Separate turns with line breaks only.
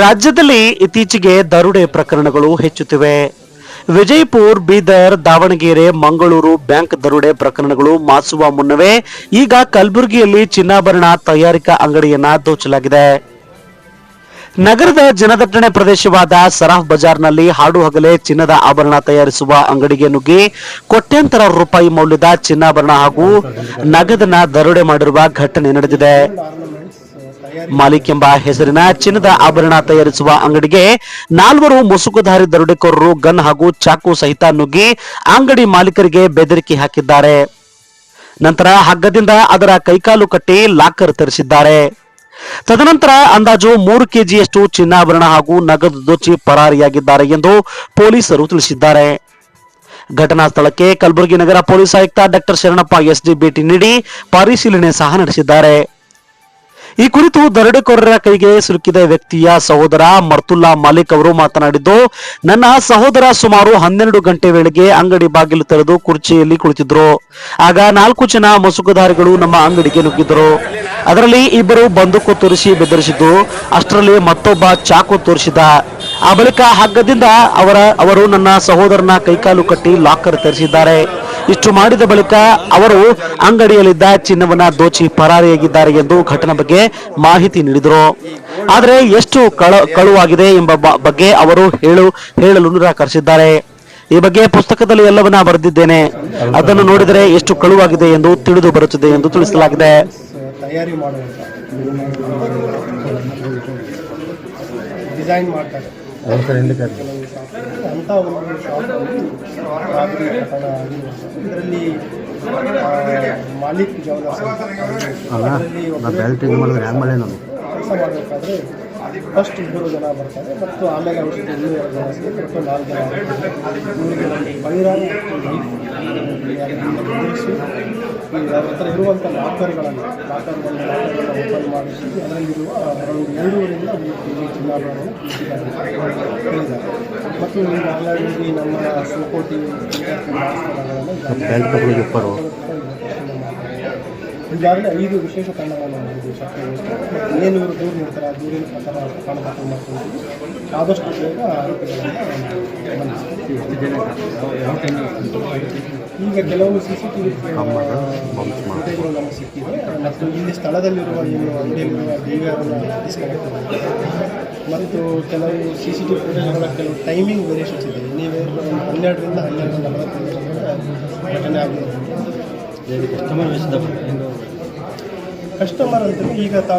ರಾಜ್ಯದಲ್ಲಿ ಇತ್ತೀಚೆಗೆ ದರೋಡೆ ಪ್ರಕರಣಗಳು ಹೆಚ್ಚುತ್ತಿವೆ. ವಿಜಯಪುರ್, ಬೀದರ್, ದಾವಣಗೆರೆ, ಮಂಗಳೂರು ಬ್ಯಾಂಕ್ ದರೋಡೆ ಪ್ರಕರಣಗಳು ಮಾಸುವ ಮುನ್ನವೇ ಈಗ ಕಲಬುರಗಿಯಲ್ಲಿ ಚಿನ್ನಾಭರಣ ತಯಾರಿಕಾ ಅಂಗಡಿಯನ್ನ ದೋಚಲಾಗಿದೆ. ನಗರದ ಜನದಟ್ಟಣೆ ಪ್ರದೇಶವಾದ ಸರಾಫ್ ಬಜಾರ್ನಲ್ಲಿ ಹಾಡು ಹಗಲೇ ಚಿನ್ನದ ಆಭರಣ ತಯಾರಿಸುವ ಅಂಗಡಿಗೆ ನುಗ್ಗಿ ಕೋಟ್ಯಾಂತರ ರೂಪಾಯಿ ಮೌಲ್ಯದ ಚಿನ್ನಾಭರಣ ಹಾಗೂ ನಗದನ್ನ ದರೋಡೆ ಮಾಡಿರುವ ಘಟನೆ ನಡೆದಿದೆ. ಮಾಲಿಕ್ ಎಂಬ ಹೆಸರಿನ ಚಿನ್ನದ ಆಭರಣ ತಯಾರಿಸುವ ಅಂಗಡಿಗೆ ನಾಲ್ವರು ಮುಸುಕುಧಾರಿ ದರೋಡೆಕೋರರು ಗನ್ ಹಾಗೂ ಚಾಕು ಸಹಿತ ನುಗ್ಗಿ ಅಂಗಡಿ ಮಾಲೀಕರಿಗೆ ಬೆದರಿಕೆ ಹಾಕಿದ್ದಾರೆ. ನಂತರ ಹಗ್ಗದಿಂದ ಅದರ ಕೈಕಾಲು ಕಟ್ಟಿ ಲಾಕರ್ ತರಿಸಿದ್ದಾರೆ. ತದನಂತರ ಅಂದಾಜು ಮೂರು ಕೆಜಿಯಷ್ಟು ಚಿನ್ನಾಭರಣ ಹಾಗೂ ನಗದು ದೋಚಿ ಪರಾರಿಯಾಗಿದ್ದಾರೆ ಎಂದು ಪೊಲೀಸರು ತಿಳಿಸಿದ್ದಾರೆ. ಘಟನಾ ಸ್ಥಳಕ್ಕೆ ಕಲಬುರಗಿ ನಗರ ಪೊಲೀಸ್ ಆಯುಕ್ತ ಡಾಕ್ಟರ್ ಶರಣಪ್ಪ ಎಸ್ಡಿ ಭೇಟಿ ನೀಡಿ ಪರಿಶೀಲನೆ ಸಹ ನಡೆಸಿದ್ದಾರೆ. ಈ ಕುರಿತು ದರೋಡೆಕೋರರ ಕೈಗೆ ಸಿಲುಕಿದ ವ್ಯಕ್ತಿಯ ಸಹೋದರ ಮರ್ತುಲ್ಲಾ ಮಾಲಿಕ್ ಅವರು ಮಾತನಾಡಿದ್ದು, ನನ್ನ ಸಹೋದರ ಸುಮಾರು ಹನ್ನೆರಡು ಗಂಟೆ ವೇಳೆಗೆ ಅಂಗಡಿ ಬಾಗಿಲು ತೆರೆದು ಕುರ್ಚಿಯಲ್ಲಿ ಕುಳಿತಿದ್ರು. ಆಗ ನಾಲ್ಕು ಜನ ಮಸುಕುದಾರಿಗಳು ನಮ್ಮ ಅಂಗಡಿಗೆ ನುಗ್ಗಿದ್ರು. ಅದರಲ್ಲಿ ಇಬ್ಬರು ಬಂದೂಕು ತೋರಿಸಿ ಬೆದರಿಸಿದ್ದು, ಅಷ್ಟರಲ್ಲಿ ಮತ್ತೊಬ್ಬ ಚಾಕು ತೋರಿಸಿದ. ಆ ಬಳಿಕ ಹಗ್ಗದಿಂದ ಅವರ, ಅವರು ನನ್ನ ಸಹೋದರನ ಕೈಕಾಲು ಕಟ್ಟಿ ಲಾಕರ್ ತರಿಸಿದ್ದಾರೆ. ಇಷ್ಟು ಮಾಡಿದ ಬಳಿಕ ಅವರು ಅಂಗಡಿಯಲ್ಲಿದ್ದ ಚಿನ್ನವನ್ನ ದೋಚಿ ಪರಾರಿಯಾಗಿದ್ದಾರೆ ಎಂದು ಘಟನೆ ಬಗ್ಗೆ ಮಾಹಿತಿ ನೀಡಿದರು. ಆದರೆ ಎಷ್ಟು ಕಳ, ಕಳುವಾಗಿದೆ ಎಂಬ ಬಗ್ಗೆ ಅವರು ಹೇಳು, ಹೇಳಲು ನಿರಾಕರಿಸಿದ್ದಾರೆ. ಈ ಬಗ್ಗೆ ಪುಸ್ತಕದಲ್ಲಿ ಎಲ್ಲವನ್ನ ಬರೆದಿದ್ದೇನೆ. ಅದನ್ನು ನೋಡಿದರೆ ಎಷ್ಟು ಕಳುವಾಗಿದೆ ಎಂದು ತಿಳಿದು ಬರುತ್ತದೆ ಎಂದು ತಿಳಿಸಲಾಗಿದೆ.
ಡಿಸೈನ್ ಮಾಡ್ತಾರೆ. ಕೆಲವು ಶಾಪ್ ಅಂಥ ಒಂದು ಶಾಪಲ್ಲಿ ರಾತ್ರಿ ಇದರಲ್ಲಿ ಮಾಲಿಕ್ ಜವಾಬ್ದಾರಿ ಅದರಲ್ಲಿ
ಬೆಲ್ಟ್ ಇದು ಮಾಡಿದ್ರೆ ಹ್ಯಾಂಗ್ ಮಾಡೇ ನಾನು?
ಕೆಲಸ ಮಾಡಬೇಕಾದ್ರೆ ಫಸ್ಟ್ ಇಬ್ಬರು ಜನ ಬರ್ತಾರೆ ಮತ್ತು ಆಮೇಲೆ ಅವ್ರ ಜೊತೆ ಇನ್ನೂ ಎರಡು ಜನ ಸೇರಿ ಒಟ್ಟು ನಾಲ್ಕು ಜನ. ಇವರಿಗೆ ಒಂದು ಮತ್ತು ನೈಫ್ ಬೆದರಿಸಿ ಈ ಅವ್ರ ಹತ್ರ ಇರುವಂಥ ಲಾಕರ್ಗಳನ್ನು ಲಾಕರ್ಗಳನ್ನು ಲಾಕರ್ಗಳನ್ನು ಓಪನ್ ಮಾಡಿಸಿ ಅದರಲ್ಲಿರುವ ಒಂದು ಎರಡೂವರೆಯಿಂದ ಮೂರು ಕೆ ಜಿ ಚಿನ್ನಾಭರಣವನ್ನು ಹೇಳಿದ್ದಾರೆ ಮತ್ತು ಈಗ ಆಲ್ರೆಡಿ ನಮ್ಮ ಸೋಕೋಟಿ
ಸ್ಥಳಗಳನ್ನು
ಈಗಾಗಲೇ ಐದು ವಿಶೇಷ ತಂಡಗಳನ್ನು ಮಾಡಿದ್ದೀವಿ ಶಕ್ತಿ ಮತ್ತು ಏನು ಇವರು ದೂರ ನೀಡ್ತಾರೆ, ಆ ದೂರಿನ ಪ್ರಕಾರ ಕಾಣಬೇಕು ಮತ್ತು ಆದಷ್ಟು ಬೇಗ. ಈಗ ಕೆಲವು ಸಿ ಸಿ ಟಿ ವಿ ಫುಟೇಜ್ಗಳು ನಮಗೆ ಸಿಕ್ಕಿದೆ. ಮತ್ತು ಇಲ್ಲಿ ಸ್ಥಳದಲ್ಲಿರುವ ಏನು ಅಂಗಡಿಯಲ್ಲಿರುವ ಡಿ ಡಿಸ್ಕನೆಕ್ಟ್ ಮತ್ತು ಕೆಲವು ಸಿ ಸಿ ಟಿ ವಿ ಫುಟೇಜ್ಗಳ ಕೆಲವು ಟೈಮಿಂಗ್ ವೇರಿಯೇಷನ್ಸ್ ಇದೆ. ನೀವೇ ಹನ್ನೆರಡರಿಂದ ಹನ್ನೆರಡು ನಲವತ್ತೈದು ಘಟನೆ ಆಗಿದೆ ಕಸ್ಟಮರ್ ಅಂತ ಈಗ ತಾವು